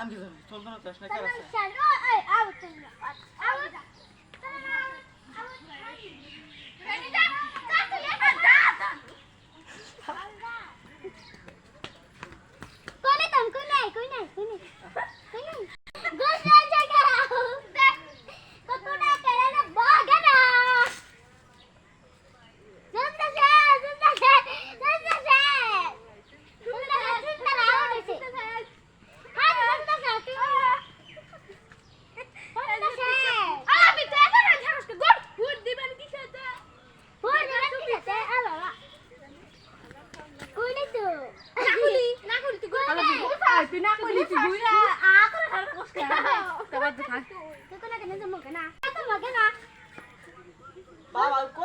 Hangi zaman? Soldan otur. Ne kadar? Tamam sen. Ay, al. Al. না কইলি তুই বুইরা আ করে হার কষ্ট তো বাদ দে তুই কোনা কেন জমকে না তো মগে না বাবা কো